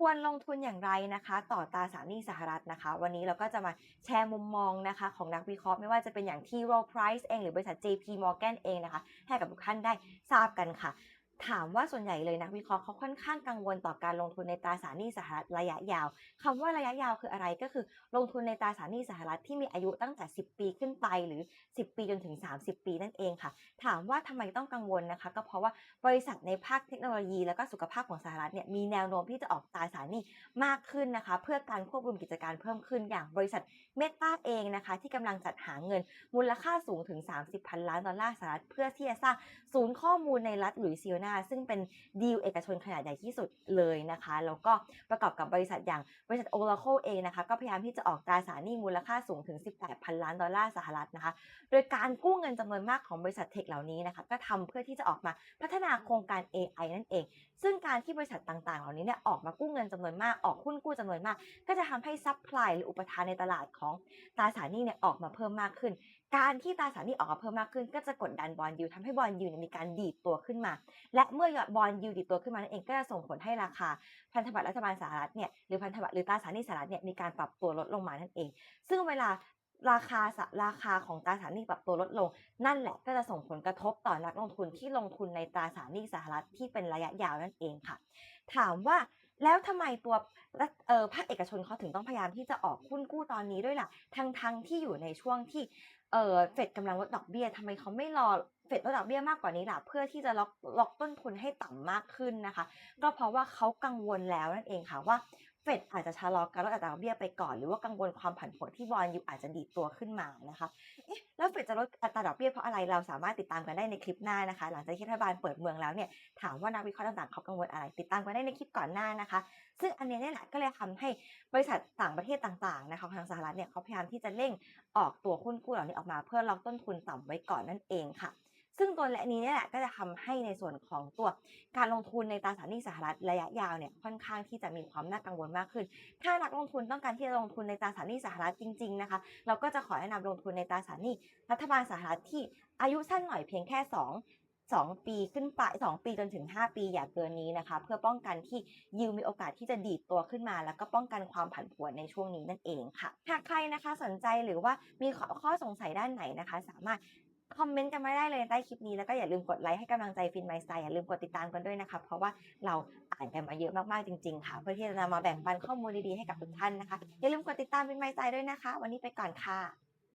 ควรลงทุนอย่างไรนะคะ ต่อตราสารหนี้สหรัฐนะคะ วันนี้เราก็จะมาแชร์มุมมองนะคะ ของนักวิเคราะห์ไม่ว่าจะเป็นอย่าง T Rowe Price เองหรือบริษัท JP Morgan เองนะคะ ให้กับทุกท่านได้ทราบกันค่ะ ถามว่าส่วนใหญ่เลยนักวิเคราะห์เขาค่อนข้างกังวลต่อการลงทุนในตราสารหนี้สหรัฐระยะยาวคำว่าระยะยาวคืออะไรก็คือ ลงทุนในตราสารหนี้สหรัฐที่มีอายุตั้งแต่ 10 ปีขึ้นไปหรือ 10 ปีจนถึง 30 ปีนั่นเองค่ะ ถามว่าทำไมต้องกังวลนะคะ ก็เพราะว่าบริษัทในภาคเทคโนโลยี และก็สุขภาพของสหรัฐเนี่ยมีแนวโน้มที่จะออกตราสารหนี้มากขึ้นนะคะ เพื่อการควบรวมกิจการเพิ่มขึ้นอย่างบริษัทเมตาเองนะคะที่กำลังจัดหาเงินมูลค่าสูงถึง 30พันล้านดอลลาร์สหรัฐเพื่อที่จะสร้างศูนย์ข้อมูลในรัฐหลุยเซียนาซึ่งเป็นดีลเอกชนขนาดใหญ่ที่สุดเลยนะคะ แล้วก็ประกอบกับบริษัทอย่างบริษัท Oracle เองนะคะ ก็พยายามที่จะออกตราสารหนี้มูลค่าสูงถึง 18พันล้านดอลลาร์สหรัฐนะคะ โดยการกู้เงินจำนวนมากของบริษัทเทคเหล่านี้นะคะ ก็ทำเพื่อที่จะออกมาพัฒนาโครงการ AI นั่นเอง ซึ่งการที่บริษัทต่าง ๆ เหล่านี้เนี่ยออกมากู้เงินจำนวนมาก ออกหุ้นกู้จำนวนมาก ก็จะทำให้ซัพพลายหรืออุปทานในตลาดของตราสารหนี้เนี่ยออกมาเพิ่มมากขึ้น การที่ตราสารหนี้ออกมาเพิ่มมากขึ้น ก็จะกดดันบอลยูทำให้บอลยูเนี่ยมีการดีดตัวขึ้นมา และและเมื่อบอลยูดิดตัวขึ้นมานั่นเองก็จะส่งผลให้ราคาพันธบัตรรัฐบาลสหรัฐเนี่ยหรือพันธบัตรหรือตราสารหนี้สหรัฐเนี่ยมีการปรับตัวลดลงมานั่นเอง ซึ่งเวลา ราคาสะราคาของตราสารหนี้ปรับตัวลดลง นั่นแหละก็จะส่งผลกระทบต่อนักลงทุนที่ลงทุนในตราสารหนี้สหรัฐที่เป็นระยะยาวนั่นเองค่ะ ถามว่าแล้วทำไมตัวเอ่อภาคเอกชนเขาถึงต้องพยายามที่จะออกหุ้นกู้ตอนนี้ด้วยล่ะทั้งทั้งที่อยู่ในช่วงที่เอ่อเฟดกำลังลดดอกเบี้ยทำไมเขาไม่รอเฟดลดดอกเบี้ยมากกว่านี้ล่ะเพื่อที่จะล็อกล็อกต้นทุนให้ต่ำมากขึ้นนะคะ ก็เพราะว่าเขากังวลแล้วนั่นเองค่ะว่า เฟดอาจจะชะลอการลดอัตราดอกเบี้ยไปก่อน หรือว่ากังวลความผันผวนที่บอลยูอาจจะดีดตัวขึ้นมานะคะเอ๊ะแล้วเฟดจะลดอัตราดอกเบี้ยเพราะอะไรเราสามารถติดตามกันได้ในคลิปหน้านะคะ หลังจากที่รัฐบาลเปิดเมืองแล้วเนี่ยถามว่านักวิเคราะห์ต่างๆเขากังวลอะไร ติดตามกันได้ในคลิปก่อนหน้านะคะ ซึ่งอันนี้เนี่ยแหละก็เลยทำให้บริษัทต่างประเทศต่างๆนะคะของทางสหรัฐเนี่ยเขาพยายามที่จะเร่งออกตัวหุ้นกู้เหล่านี้ออกมา เพื่อล็อกต้นทุนต่ำไว้ก่อนนั่นเองค่ะ ซึ่งตัวและนี้เนี่ยแหละก็จะทำให้ในส่วนของตัวการลงทุนในตราสารหนี้สหรัฐระยะยาวเนี่ยค่อนข้างที่จะมีความน่ากังวลมากขึ้น ถ้านักลงทุนต้องการที่จะลงทุนในตราสารหนี้สหรัฐจริง ๆนะคะ เราก็จะขอแนะนำลงทุนในตราสารหนี้รัฐบาลสหรัฐที่อายุสั้นหน่อยเพียงแค่ 2 2 ปีขึ้นไป 2 ปีจนถึง 5 ปีอย่าเกินนี้นะคะ เพื่อป้องกันที่ยิวมีโอกาสที่จะดีดตัวขึ้นมา แล้วก็ป้องกันความผันผวนในช่วงนี้นั่นเองค่ะ หากใครนะคะสนใจหรือว่ามีข้อข้อสงสัยด้านไหนนะคะ สามารถ คอมเมนต์กันมาได้เลยใต้คลิปนี้แล้วก็อย่าลืมกดไลค์ให้กำลังใจฟินไมสไตล์อย่าลืมกดติดตามกันด้วยนะคะเพราะว่าเราอ่านกันมาเยอะมากๆจริงๆค่ะ เพื่อที่จะนำมาแบ่งปันข้อมูลดีๆให้กับทุกท่านนะคะอย่าลืมกดติดตามฟินไมสไตล์ด้วยนะคะ วันนี้ไปก่อนค่ะ